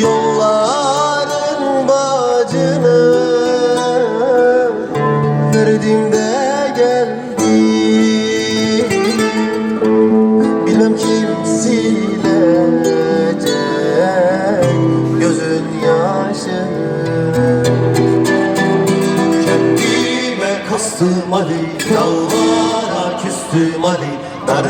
Yolların bacını Verdim de geldim Bilmem kim silecek Gözün yaşını. Kendime kastım hadi Yalvara küstüm hadi Dar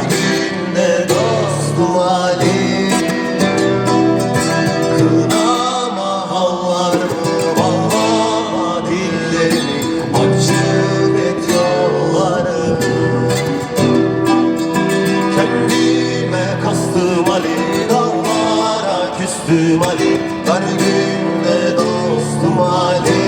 Küstüm Ali Dar günde dostum Ali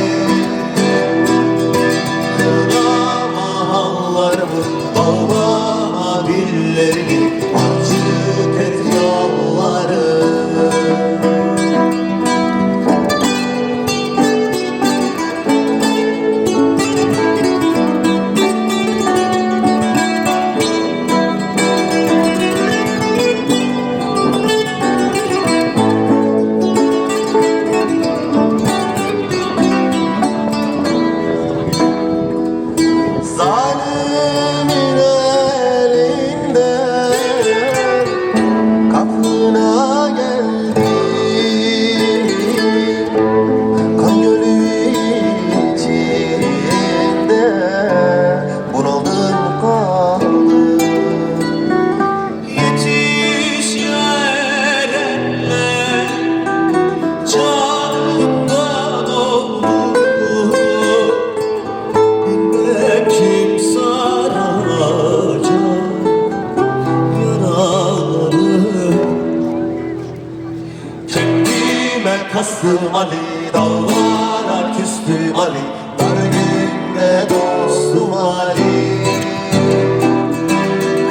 kastım Ali Dağlara küstüm Ali Dar günde dostum Ali.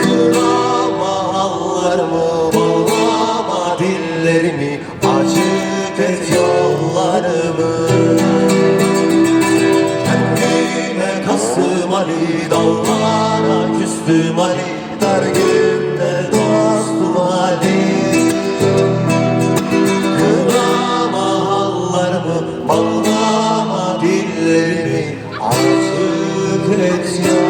Kırama hallarımı Bağlama dillerimi Açık et yollarımı. Kendime kastım Ali Dağlara küstüm Ali Dar günde Krishna